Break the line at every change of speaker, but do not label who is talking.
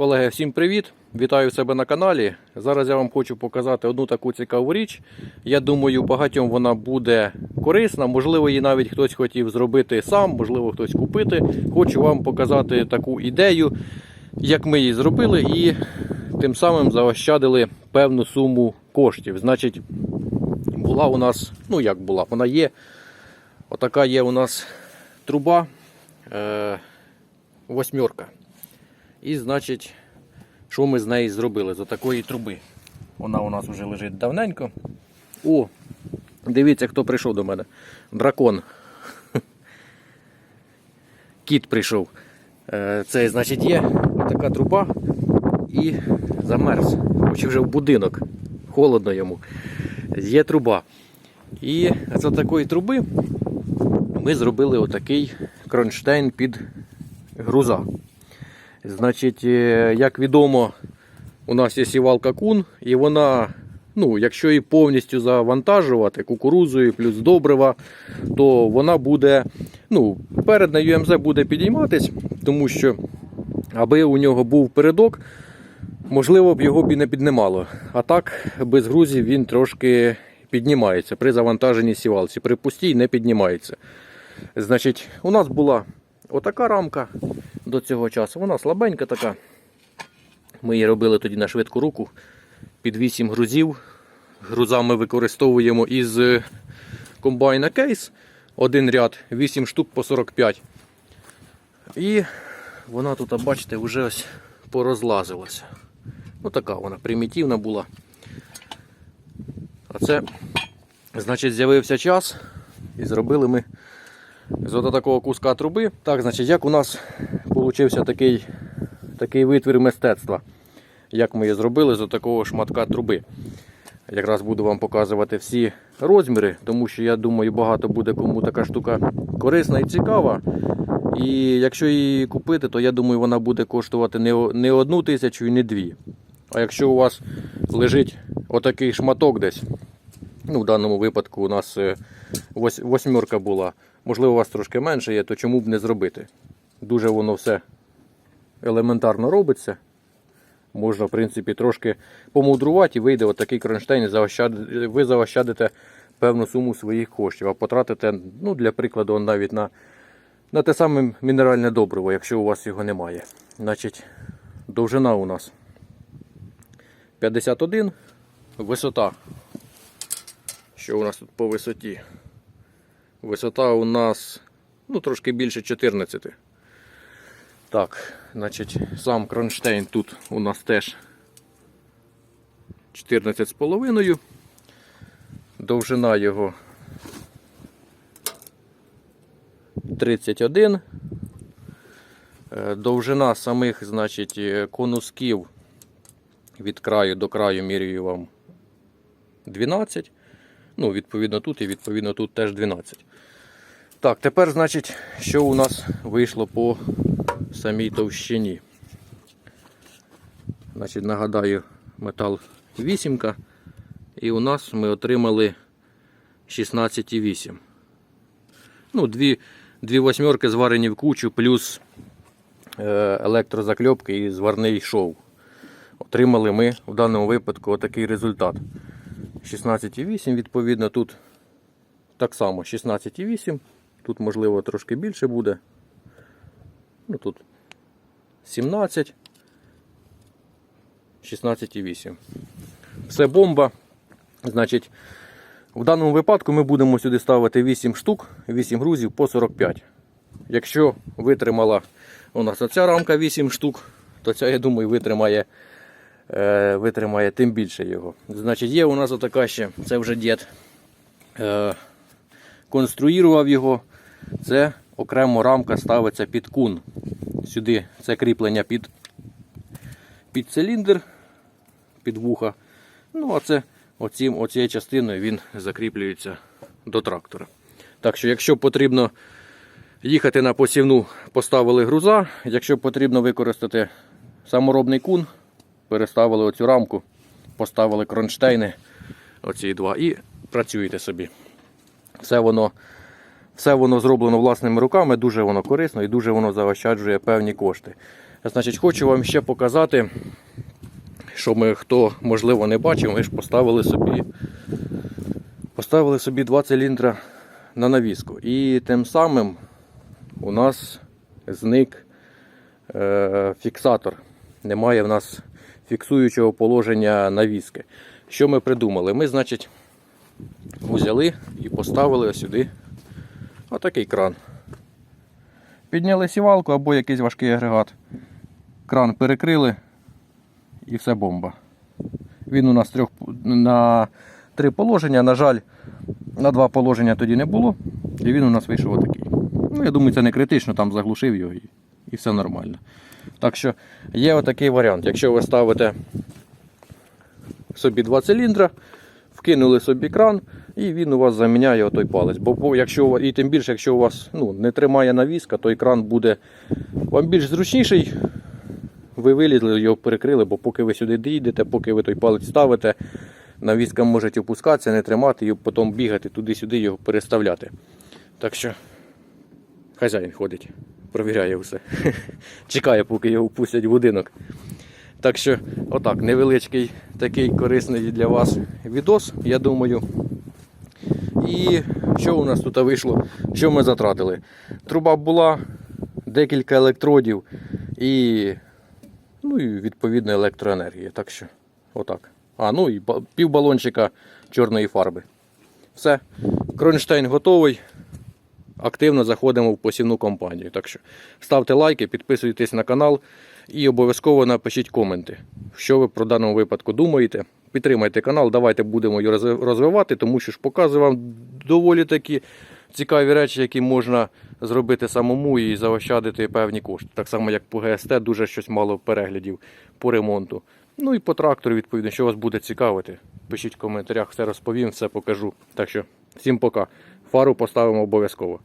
Колеги, всім привіт! Вітаю себе на каналі. Зараз я вам хочу показати одну таку цікаву річ. Я думаю, багатьом вона буде корисна. Можливо, її навіть хтось хотів зробити сам, можливо, хтось купити. Хочу вам показати таку ідею, як ми її зробили, і тим самим заощадили певну суму коштів. Значить, була у нас, ну як була, вона є. Отака є у нас труба е, восьмерка. І, значить, що ми з неї зробили з такої труби? Вона у нас вже лежить давненько. О, дивіться, хто прийшов до мене. Дракон. Кіт прийшов. Е, Це, значить, є така труба і замерз. Хоче вже в будинок. Холодно йому. Є труба. І з такої труби ми зробили отакий кронштейн під груза. Значить, е, як відомо, у нас є сівалка кун, і вона, ну, якщо її повністю завантажувати кукурузою плюс добрива, то вона буде, ну, перед на ЮМЗ буде підійматись, тому що аби у нього був передок, можливо б його б і не піднімало. А так, без грузів він трошки піднімається при завантаженні сівалці. При пустій не піднімається. Значить, у нас була отака рамка до цього часу. Вона слабенька така. Ми її робили тоді на швидку руку під 8 грузів. Груза ми використовуємо із е, комбайна кейс. Один ряд, 8 штук по 45. І вона тут, бачите, вже ось порозлазилася. Ну така вона примітивна була. А це, значить, з'явився час і зробили ми з от такого куска труби. Так, значить, як у нас получився такий, такий витвір мистецтва. Як ми її зробили з такого шматка труби. Якраз буду вам показувати всі розміри, тому що я думаю, багато буде кому така штука корисна і цікава. І якщо її купити, то я думаю, вона буде коштувати не одну тисячу і не дві. А якщо у вас лежить отакий шматок десь, ну в даному випадку у нас е, восьмерка була, можливо, у вас трошки менше є, то чому б не зробити? Дуже воно все елементарно робиться. Можна, в принципі, трошки помудрувати і вийде отакий кронштейн, ви заощадите певну суму своїх коштів, а потратите, ну, для прикладу, навіть на, на те саме мінеральне добриво, якщо у вас його немає. Значить, довжина у нас 51, висота. Що у нас тут по висоті? Висота у нас ну, трошки більше 14. Так, значить, сам кронштейн тут у нас теж 14,5. Довжина його 31. Е, Довжина самих, значить, е, конусків від краю до краю міряю вам 12. Ну, відповідно тут і відповідно тут теж 12. Так, тепер, значить, що у нас вийшло по самій товщині. Значить, нагадаю, метал вісімка. І у нас ми отримали 16,8. Ну, дві, дві восьмерки зварені в кучу, плюс е, електрозакльопки і зварний шов. Отримали ми в даному випадку отакий результат. 16,8, відповідно, тут так само 16,8. Тут, можливо, трошки більше буде. Ну тут 17, 16,8. Все бомба. Значить, в даному випадку ми будемо сюди ставити 8 штук, 8 грузів по 45. Якщо витримала у нас оця рамка 8 штук, то ця, я думаю, витримає, витримає тим більше його. Значить, є у нас отака ще, це вже дід е, конструював його. Це окремо рамка ставиться під кун. Сюди це кріплення під, під циліндр, під вуха. Ну, а це оцім, оцією частиною він закріплюється до трактора. Так що, якщо потрібно їхати на посівну, поставили груза. Якщо потрібно використати саморобний кун, переставили оцю рамку, поставили кронштейни, оці два, і працюєте собі. Все воно все воно зроблено власними руками, дуже воно корисно і дуже воно заощаджує певні кошти. Значить, хочу вам ще показати, що ми, хто можливо не бачив, ми ж поставили собі, поставили собі два циліндра на навіску. І тим самим у нас зник е, фіксатор. Немає в нас фіксуючого положення навіски. Що ми придумали? Ми, значить, взяли і поставили сюди отакий кран. Підняли сівалку або якийсь важкий агрегат. Кран перекрили і все бомба. Він у нас трьох, на три положення. На жаль, на два положення тоді не було. І він у нас вийшов отакий. Ну, я думаю, це не критично, там заглушив його і, і все нормально. Так що є отакий варіант. Якщо ви ставите собі два циліндра, вкинули собі кран, і він у вас заміняє отой палець. Бо якщо і тим більше, якщо у вас ну, не тримає навіска, то кран буде вам більш зручніший. Ви вилізли, його перекрили, бо поки ви сюди дійдете, поки ви той палець ставите, навіска може опускатися, не тримати і потім бігати туди-сюди, його переставляти. Так що хазяїн ходить, провіряє все. Чекає, поки його впустять в будинок. Так що, отак, невеличкий такий корисний для вас відос, я думаю. І що у нас тут вийшло? Що ми затратили? Труба була, декілька електродів і, ну, і відповідно електроенергія. Так що, отак. А, ну і ба- пів балончика чорної фарби. Все. Кронштейн готовий. Активно заходимо в посівну компанію. Так що ставте лайки, підписуйтесь на канал і обов'язково напишіть коменти, що ви про даному випадку думаєте. Підтримайте канал, давайте будемо його розвивати, тому що ж показую вам доволі такі цікаві речі, які можна зробити самому і заощадити певні кошти. Так само, як по ГСТ, дуже щось мало переглядів по ремонту. Ну і по трактору, відповідно, що вас буде цікавити. Пишіть в коментарях, все розповім, все покажу. Так що, всім пока. Фару поставимо обов'язково.